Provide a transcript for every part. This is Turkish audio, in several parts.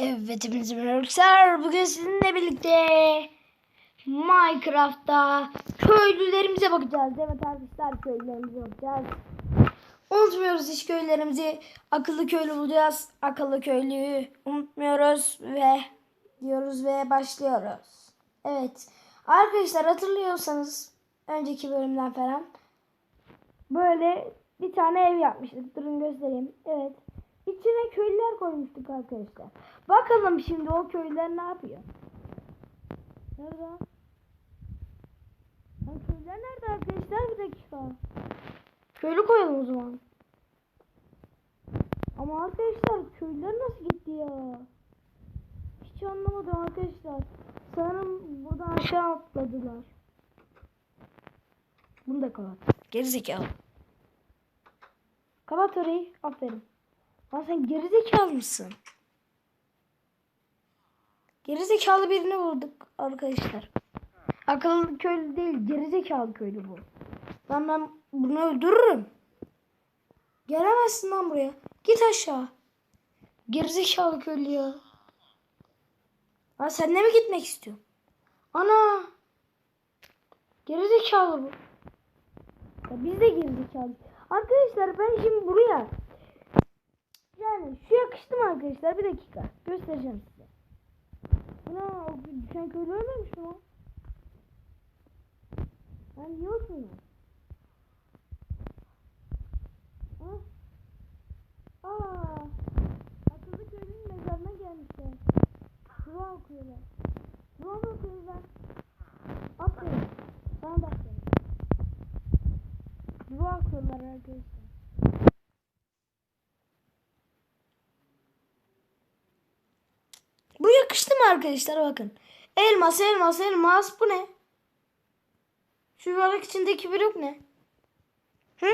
Evet hepinize merhaba arkadaşlar. Bugün sizinle birlikte Minecraft'ta köylülerimize bakacağız. Evet arkadaşlar köylülerimize bakacağız. Unutmuyoruz hiç köylerimizi. Akıllı köylü bulacağız. Akıllı köylüyü unutmuyoruz ve diyoruz ve başlıyoruz. Evet. Arkadaşlar hatırlıyorsanız önceki bölümden falan böyle bir tane ev yapmıştık. Durun göstereyim. Evet. İçine köylüler koymuştuk arkadaşlar. Bakalım şimdi o köylüler ne yapıyor? Nerede? Lan köylüler nerede arkadaşlar? Bir dakika. Köylü koyalım o zaman. Ama arkadaşlar köylüler nasıl gitti ya? Hiç anlamadım arkadaşlar. Sanırım buradan aşağı atladılar. Bunu da kapat. Gerizekalı. Kapat orayı. Aferin. Lan sen gerizekalı mısın? Gerizekalı birini vurduk arkadaşlar. Akıllı köylü değil, gerizekalı köylü bu. Lan ben bunu öldürürüm. Gelemezsin lan buraya. Git aşağı. Gerizekalı köylü ya. Lan sen de mi gitmek istiyorsun? Ana. Gerizekalı bu. Ya biz de gerizekalıyız. Arkadaşlar ben şimdi buraya yani şu yakıştı mı arkadaşlar? Bir dakika. Göstereceğim size. O düşen köylü ölmemiş mi? Ben yok mu? Aa, akıllı köylünün mezarına gelmişler. Dua okuyorlar. Dua okuyorlar? Aferin. Bana da aferin. Dua okuyorlar arkadaşlar. Bu yakıştı mı arkadaşlar bakın. Elmas elmas elmas bu ne? Şu yuvarlak içindeki blok ne? Hı?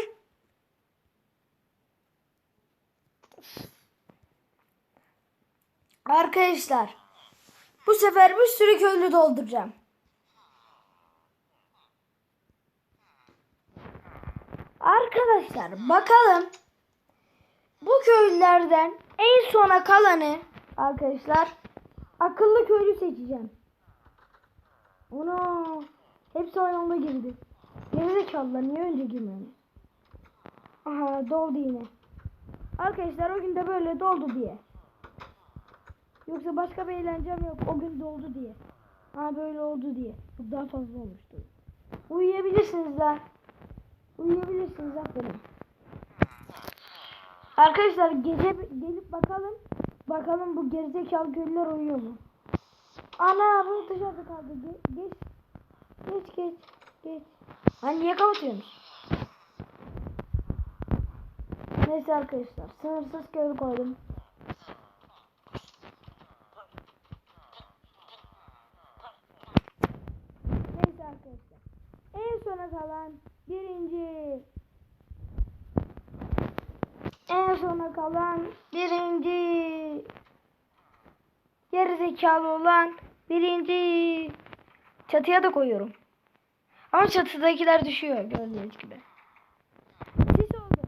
Arkadaşlar bu sefer bir sürü köylü dolduracağım. Arkadaşlar bakalım bu köylülerden en sona kalanı arkadaşlar akıllı köylü seçeceğim. Ona hepsi aynı anda girdi. Gerizekalılar niye önce girmiyor? Aha doldu yine. Arkadaşlar o gün de böyle doldu diye. Yoksa başka bir eğlencem yok. O gün doldu diye. Ha böyle oldu diye. Bu daha fazla olmuştu. Uyuyabilirsiniz lan. Uyuyabilirsiniz aferin. Arkadaşlar gece gelip bakalım. Bakalım bu gerizekalı köylüler uyuyor mu? Ana bu dışarıda kaldı. Ge- geç. Geç geç. Geç. Hani niye kapatıyorsunuz? Neyse arkadaşlar. Sınırsız köylü koydum. Neyse arkadaşlar. En sona kalan birinci. En sona kalan birinci. Yarı zekalı olan birinci. Çatıya da koyuyorum. Ama çatıdakiler düşüyor gördüğünüz gibi. Sis oldu.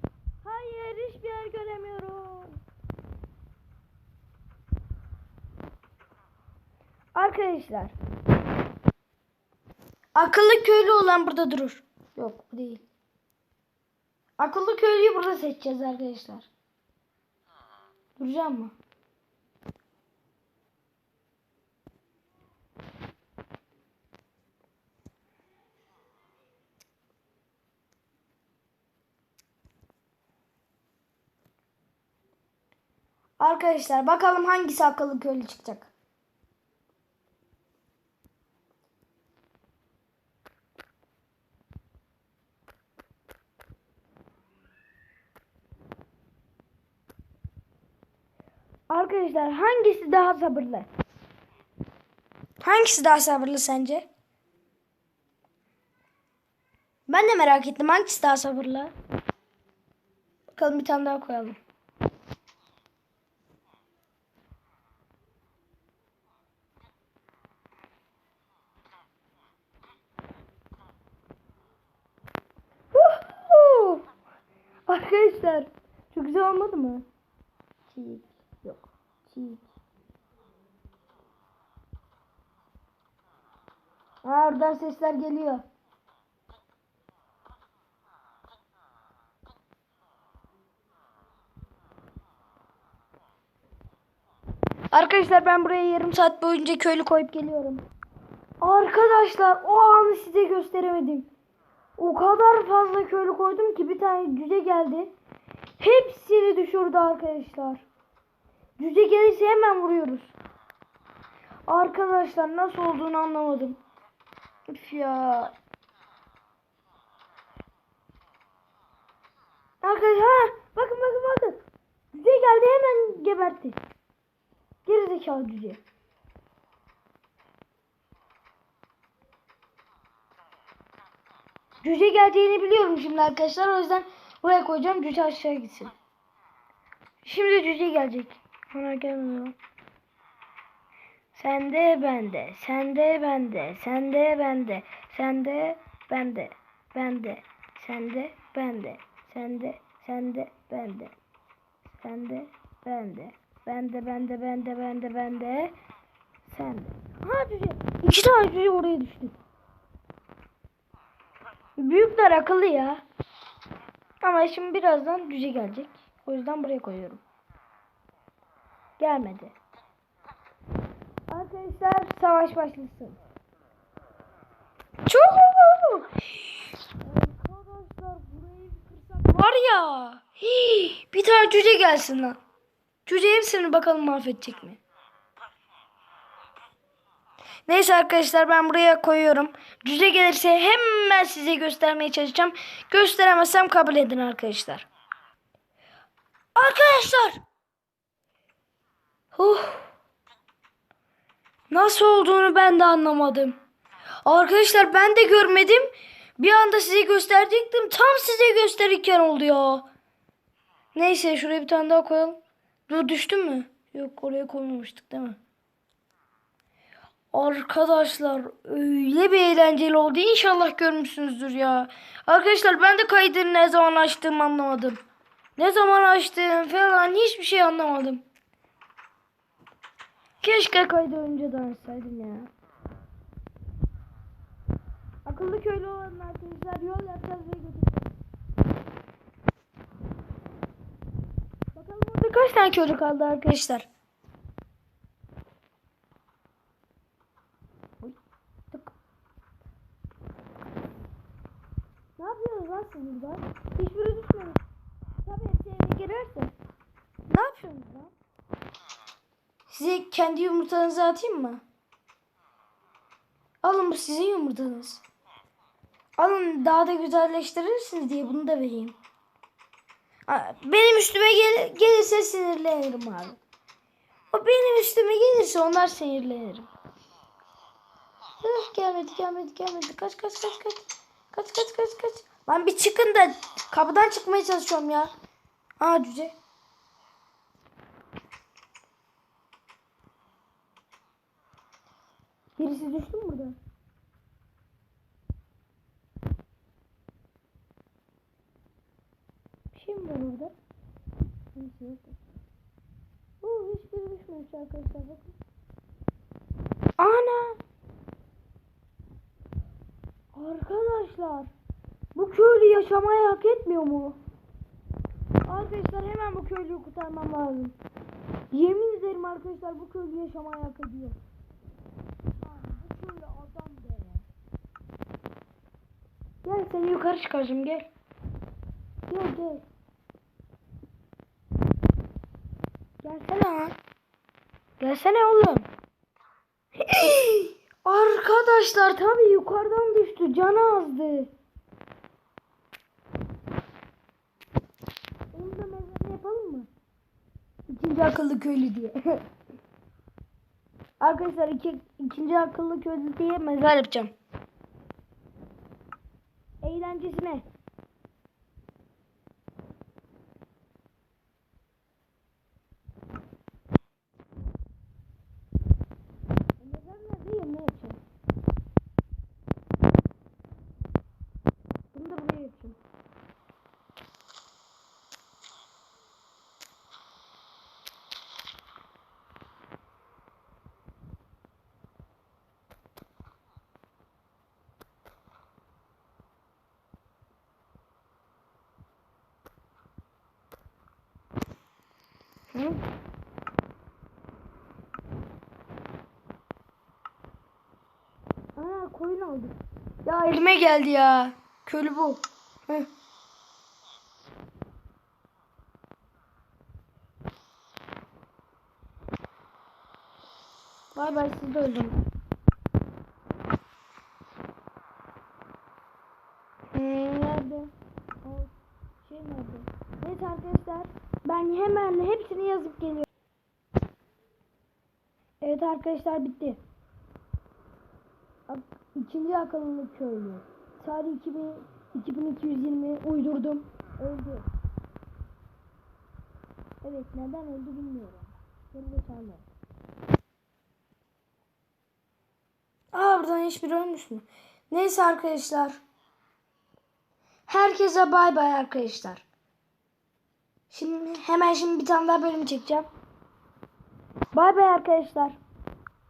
Hayır hiçbir yer göremiyorum. Arkadaşlar. Akıllı köylü olan burada durur. Yok bu değil. Akıllı köylüyü burada seçeceğiz arkadaşlar. Duracağım mı? Arkadaşlar bakalım hangisi akıllı köylü çıkacak. Arkadaşlar hangisi daha sabırlı? Hangisi daha sabırlı sence? Ben de merak ettim hangisi daha sabırlı? Bakalım bir tane daha koyalım. Arkadaşlar çok güzel olmadı mı? Çiğ. Yok. Çiğ. Aa, oradan sesler geliyor. Arkadaşlar ben buraya yarım saat boyunca köylü koyup geliyorum. Arkadaşlar o anı size gösteremedim. O kadar fazla köylü koydum ki bir tane cüce geldi. Hepsini düşürdü arkadaşlar. Cüce gelirse hemen vuruyoruz. Arkadaşlar nasıl olduğunu anlamadım. Üf ya. Arkadaşlar ha, bakın bakın bakın. Cüce geldi hemen gebertti. Gerizekalı cüce. Cüce geleceğini biliyorum şimdi arkadaşlar. O yüzden buraya koyacağım. Cüce aşağı gitsin. Şimdi cüce gelecek. Ona gelmiyor. Sen de bende. Sen de bende. Sen de bende. Sen de bende. Bende. Sen de bende. Sen de sen de bende. Sen de bende. Bende bende bende bende bende. Sen de. Ha cüce. İki tane cüce oraya düştü. Büyükler akıllı ya. Ama şimdi birazdan cüce gelecek. O yüzden buraya koyuyorum. Gelmedi. Arkadaşlar savaş başlasın. Çok. Arkadaşlar burayı kırsak var ya. hii, bir tane cüce gelsin lan. Cüce hepsini bakalım mahvedecek mi? Neyse arkadaşlar ben buraya koyuyorum. Cüce gelirse hemen size göstermeye çalışacağım. Gösteremezsem kabul edin arkadaşlar. Arkadaşlar. Huh. Nasıl olduğunu ben de anlamadım. Arkadaşlar ben de görmedim. Bir anda size gösterecektim. Tam size gösterirken oldu ya. Neyse şuraya bir tane daha koyalım. Dur düştü mü? Yok oraya koymamıştık değil mi? Arkadaşlar öyle bir eğlenceli oldu. İnşallah görmüşsünüzdür ya. Arkadaşlar ben de kaydı ne zaman açtığımı anlamadım. Ne zaman açtım falan hiçbir şey anlamadım. Keşke kaydı önceden açsaydım ya. Akıllı köylü olan arkadaşlar yol yapacağız ve götüreceğiz. Bakalım orada kaç tane köylü kaldı arkadaşlar. Ne yapıyorsunuz lan siz burada? Hiçbiri düşmüyor. Tabii hepsi eve girerse. Ne yapıyorsunuz lan? Size kendi yumurtanızı atayım mı? Alın bu sizin yumurtanız. Alın daha da güzelleştirirsiniz diye bunu da vereyim. Benim üstüme gel gelirse sinirlenirim abi. O benim üstüme gelirse onlar sinirlenirim. Gelmedi gelmedi gelmedi. Kaç kaç kaç kaç. Kaç kaç kaç kaç. Lan bir çıkın da kapıdan çıkmaya çalışıyorum ya. Aa cüce. Birisi düştü mü burada? Bir şey mi var orada? Neyse yok. Oo, hiçbiri düşmemiş arkadaşlar bakın. Ana! Arkadaşlar bu köylü yaşamayı hak etmiyor mu? Arkadaşlar hemen bu köylüyü kurtarmam lazım. Yemin ederim arkadaşlar bu köylü yaşamayı hak ediyor. Bu köylü adam be. Gel seni yukarı çıkaracağım gel. Gel gel. Gelsene. Gelsene oğlum. Arkadaşlar tabii yukarıdan düştü. Canı azdı. Onu da mezarını yapalım mı? İkinci akıllı köylü diye. Arkadaşlar iki, ikinci akıllı köylü diye mezar yapacağım. Eğlencesine. buraya için. Hı? Aa koyun aldık. Ya elime geldi ya. Köylü bu. Heh. Bay bay siz de öldüm. Hmm, nerede? O şey? Neyse arkadaşlar ben hemen hepsini yazıp geliyorum. Evet arkadaşlar bitti. İkinci akıllılık köylü. Tarih 2000, 2220 uydurdum. Öldü. Evet neden öldü bilmiyorum. Beni de çağırma. Aa buradan hiçbir ölmüş mü? Neyse arkadaşlar. Herkese bay bay arkadaşlar. Şimdi hemen şimdi bir tane daha bölüm çekeceğim. Bay bay arkadaşlar.